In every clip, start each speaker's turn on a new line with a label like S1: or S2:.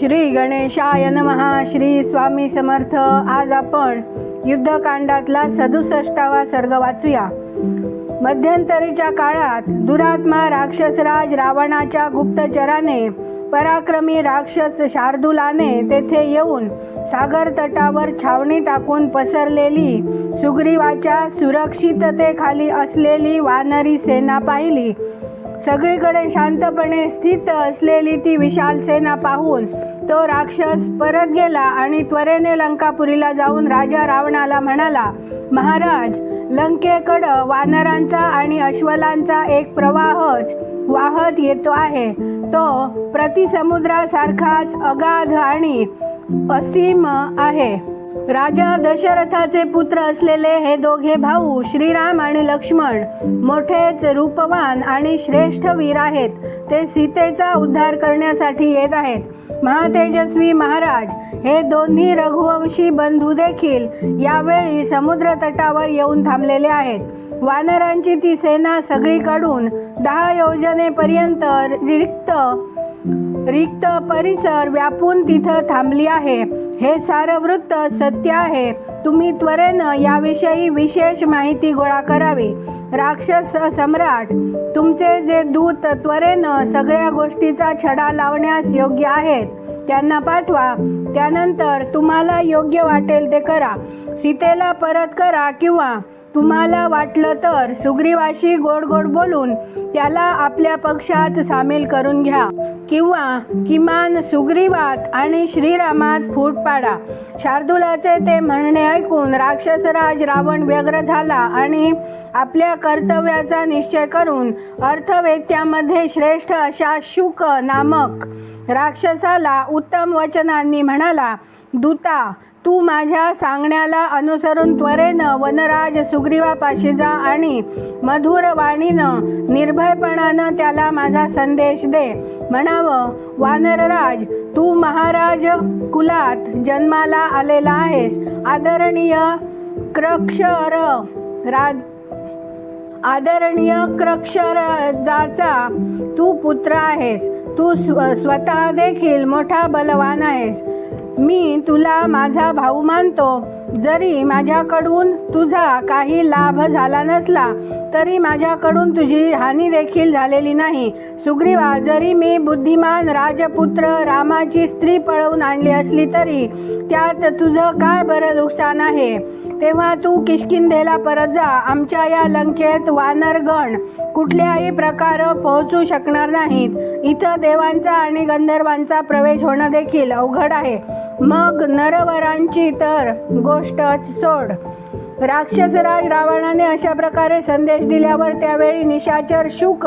S1: श्री गणेशाय नमहा श्री स्वामी समर्थ. आज आपण युद्धकांडातला सदुसष्टावा सर्ग वाचूया. मध्यंतरीच्या काळात दुरात्मा राक्षसराज रावणाच्या गुप्तचराने पराक्रमी राक्षस शार्दुलाने तेथे येऊन सागर तटावर छावणी टाकून पसरलेली सुग्रीवाच्या सुरक्षिततेखाली असलेली वानरी सेना पाहिली. सगळीकडे शांतपणे स्थित असलेली ती विशाल सेना पाहून तो राक्षस परत गेला आणि त्वरेने लंकापुरीला जाऊन राजा रावणाला म्हणाला महाराज लंकेकडं वानरांचा आणि अश्वलांचा एक प्रवाहच वाहत येतो आहे. तो प्रतिसमुद्रासारखाच अगाध आणि असीम आहे. राजा दशरथाचे पुत्र असलेले हे दोघे भाऊ श्रीराम आणि लक्ष्मण मोठेच रूपवान आणि श्रेष्ठ वीर आहेत. ते सीतेचा उद्धार करण्यासाठी येत आहेत. महातेजस्वी महाराज हे दोन्ही रघुवंशी बंधू देखील यावेळी समुद्र तटावर येऊन थांबलेले आहेत. वानरांची ती सेना सगळीकडून दहा योजनेपर्यंत रिक्त रिक्त परिसर व्यापून तिथं थांबली आहे. हे सारं वृत्त सत्य आहे. तुम्ही त्वरेनं याविषयी विशेष माहिती गोळा करावी. राक्षस सम्राट तुमचे जे दूत त्वरेनं सगळ्या गोष्टीचा छडा लावण्यास योग्य आहेत त्यांना पाठवा. त्यानंतर तुम्हाला योग्य वाटेल ते करा. सीतेला परत करा किंवा तुम्हाला वाटलं तर सुग्रीवाशी गोड गोड बोलून त्याला आपल्या पक्षात सामील करून घ्या. किंवा किमान सुग्रीवात आणि श्रीरामात फूट पाडा. शार्दुलाचे ते म्हणणे ऐकून राक्षसराज रावण व्यग्र झाला आणि आपल्या कर्तव्याचा निश्चय करून अर्थवेत्यामध्ये श्रेष्ठ अशा शुक नामक राक्षसाला उत्तम वचनांनी म्हणाला दूता तू माझ्या सांगण्याला अनुसरून त्वरेनं वनराज सुग्रीवापाशी जा आणि मधुर वाणीनं निर्भयपणानं त्याला माझा संदेश दे. म्हणावं वानरराज तू महाराज कुलात जन्माला आलेला आहेस. आदरणीय क्रक्षर राज आदरणीय क्रक्षराजाचा तू पुत्र आहेस. तू स्व स्वतः देखील मोठा बलवान आहेस. मी तुला माझा भाऊ मानतो. जरी माझ्याकडून तुझा काही लाभ झाला नसला तरी माझ्याकडून तुझी हानी देखील झालेली नाही. सुग्रीवा जरी मी बुद्धिमान राजपुत्र रामाची स्त्री पळवून आणली असली तरी त्यात तुझं काय बरं नुकसान आहे? तेव्हा तू किष्किंधेला परत जा. आमच्या या लंकेत वानरगण कुठल्याही प्रकार पोहोचू शकणार नाहीत. इथं देवांचा आणि गंधर्वांचा प्रवेश होणं देखील अवघड आहे. मग नरवरांची तर गोष्टच सोड. राक्षसराज रावणाने अशा प्रकारे संदेश दिल्यावर त्यावेळी निशाचर शुक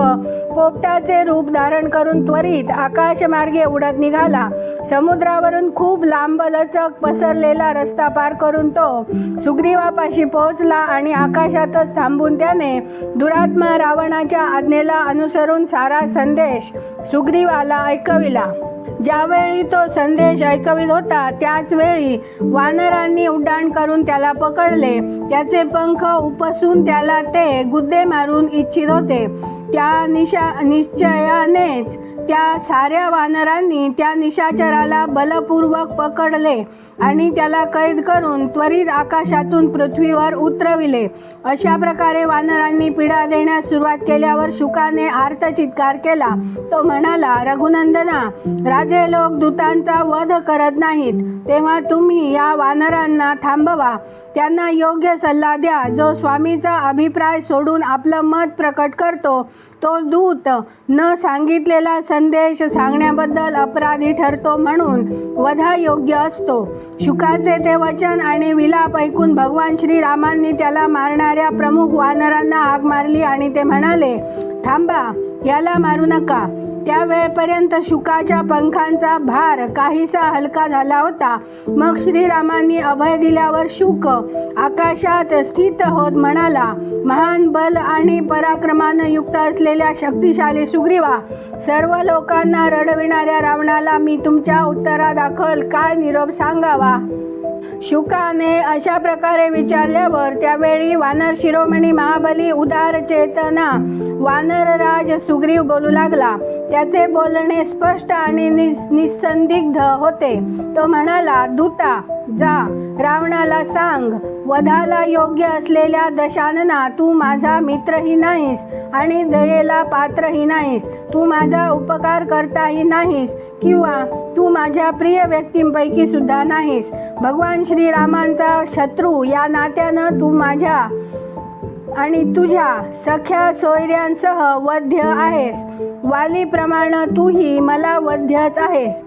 S1: पोपटाचे रूप धारण करून त्वरित आकाशमार्गे उडत निघाला. समुद्रावरून खूप लांबलचक पसरलेला रस्ता पार करून तो सुग्रीवापाशी पोहोचला आणि आकाशातच थांबून त्याने दुरात्मा रावणाच्या आज्ञेला अनुसरून सारा संदेश सुग्रीवाला ऐकविला. ज्यावेळी तो संदेश ऐकवित होता त्याच वेळी वानरांनी उड्डाण करून त्याला पकडले. त्याचे पंख उपसून त्याला ते गुद्दे मारून इच्छित होते. त्या निशा निश्चयानेच त्या साऱ्या वानरांनी त्या निशाचराला बलपूर्वक पकडले आणि त्याला कैद करून त्वरित आकाशातून पृथ्वीवर उतरविले. अशा प्रकारे वानरांनी पिढा देण्यास सुरुवात केल्यावर शुकाने आर्तचित्कार केला. तो म्हणाला रघुनंदना राजे लोक दूतांचा वध करत नाहीत. तेव्हा तुम्ही या वानरांना थांबवा. त्यांना योग्य सल्ला द्या. जो स्वामीचा अभिप्राय सोडून आपलं मत प्रकट करतो तो दूत न सांगितलेला संदेश सांगण्याबद्दल अपराधी ठरतो म्हणून वधा योग्य असतो. शुकाचे ते वचन आणि विलाप ऐकून भगवान श्रीरामांनी त्याला मारणाऱ्या प्रमुख वानरांना आग मारली आणि ते म्हणाले थांबा याला मारू नका. त्या वेळपर्यंत शुकाच्या पंखांचा भार काहीसा हलका झाला होता. मग श्रीरामांनी अभय दिल्यावर शुक आकाशात स्थित होत म्हणाला महान बल आणि पराक्रमानं युक्त असलेल्या शक्तिशाली सुग्रीवा सर्व लोकांना रडविणाऱ्या रावणाला मी तुमच्या उत्तरादाखल काय निरोप सांगावा? शुकाने अशा प्रकारे विचारल्यावर त्यावेळी वानर शिरोमणी महाबली उदार चेतना वानरराज सुग्रीव बोलू लागला. त्याचे बोलणे स्पष्ट आणि निसंदिग्ध होते. तो म्हणाला दूता जा रावणाला सांग. वधाला योग्य असलेल्या दशानना तू माझा मित्रही नाहीस आणि दयेला पात्रही नाहीस. तू माझा उपकार करताही नाहीस किंवा तू माझ्या प्रिय व्यक्तींपैकी सुद्धा नाहीस. भगवान श्रीरामांचा शत्रू या नात्यानं तू माझ्या आणि तुझ्या सख्या सोयऱ्यांसह वध्य आहेस. वालीप्रमाणे तूही मला वध्यच आहेस.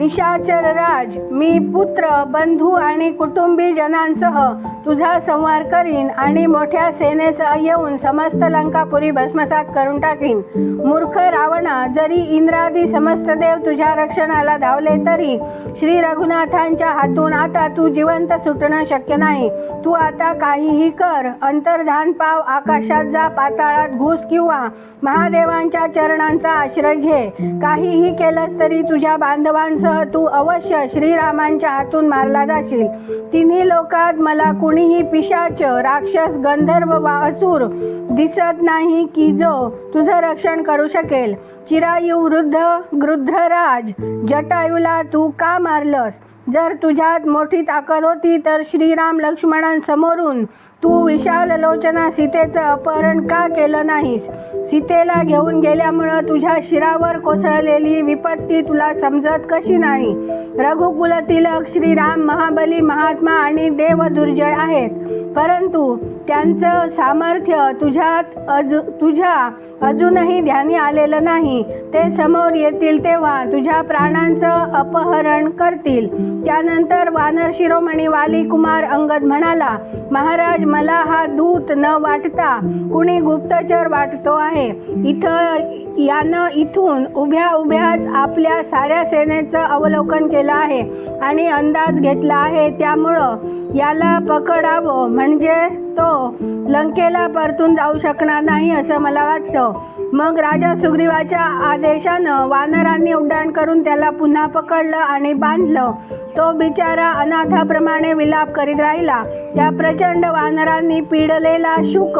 S1: निशाचर राज मी पुत्र बंधू आणि कुटुंबी जनांसह तुझा संहार करीन आणि मोठ्या सेनेसह येऊन समस्त लंकापुरी भस्मसात करून टाकीन. मूर्ख रावणा जरी इंद्रादी समस्त देव तुझ्या रक्षणाला धावले तरी श्री रघुनाथांच्या हातून आता तू जिवंत सुटणं शक्य नाही. तू आता काहीही कर अंतर्धान पाव आकाशात जा पाताळात घुस किंवा महादेवांच्या चरणांचा आश्रय घे. काहीही केलंस तरी तुझ्या बांधवांसह तर तू अवश्य श्रीरामांच्या हातून मारला जाशील. तिन्ही लोकात मला कुणीही पिशाच राक्षस गंधर्व वा असूर दिसत नाही की जो तुझं रक्षण करू शकेल. चिरायू वृद्ध गृध्रराज जटायूला तू का मारलंस? जर तुझ्यात मोठी ताकद होती तर श्रीराम लक्ष्मणांसमोरून तू विशाल लोचना सीतेचं अपहरण का केलं नाहीस? सीतेला घेऊन गेल्यामुळं तुझ्या शिरावर कोसळलेली विपत्ती तुला समजत कशी नाही? रघुकुल तिलक श्रीराम महाबली महात्मा आणि देव दुर्जय आहेत. परंतु त्यांचं सामर्थ्य तुझ्यात अजू तुझ्या अजूनही ध्यानी आलेलं नाही. ते समोर येतील तेव्हा तुझ्या प्राणांचं अपहरण करतील. त्यानंतर वानर शिरोमणी वाली कुमार अंगद म्हणाला महाराज मला हा दूत न वाटता कुणी गुप्तचर वाटतो आहे. इथं यानं इथून उभ्या उभ्याच आपल्या साऱ्या सेनेचं अवलोकन केलं आहे आणि अंदाज घेतला आहे. त्यामुळं याला पकडावं म्हणजे तो लंकेला परतून जाऊ शकणार नाही असं मला वाटतं. मग राजा सुग्रीवाच्या आदेशानं वानरांनी उड्डाण करून त्याला पुन्हा पकडलं आणि बांधलं. तो बिचारा अनाथाप्रमाणे विलाप करीत राहिला. त्या प्रचंड वानरांनी पिडलेला शुक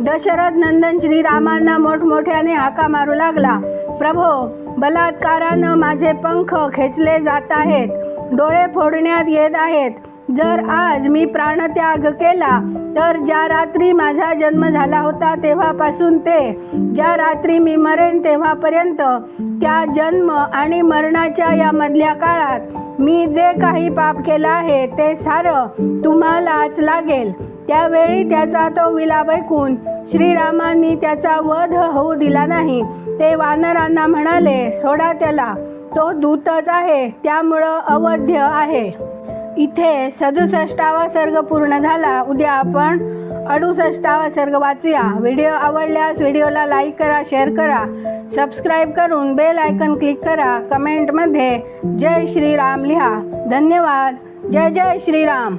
S1: दशरथ नंदन श्रीरामांना मोठमोठ्याने हाका मारू लागला. प्रभो बलात्कारानं माझे पंख खेचले जात आहेत. डोळे फोडण्यात येत आहेत. जर आज मी प्राणत्याग केला तर ज्या रात्री माझा जन्म झाला होता तेव्हापासून ते ज्या रात्री मी मरेन तेव्हापर्यंत त्या जन्म आणि मरणाच्या या मधल्या काळात मी जे काही पाप केलं आहे ते सारं तुम्हालाच लागेल. त्यावेळी त्याचा तो विलाप ऐकून श्रीरामांनी त्याचा वध होऊ दिला नाही. ते वानरांना म्हणाले सोडा त्याला. तो दूतच आहे. त्यामुळं अवध्य आहे. इथे सदुसष्टावा सर्ग पूर्ण झाला. उद्या आपण अडुसष्टावा सर्ग वाचूया. व्हिडिओ आवडल्यास व्हिडिओला लाईक करा शेअर करा. सबस्क्राईब करून बेल आयकन क्लिक करा. कमेंटमध्ये जय श्रीराम लिहा. धन्यवाद. जय जय श्रीराम.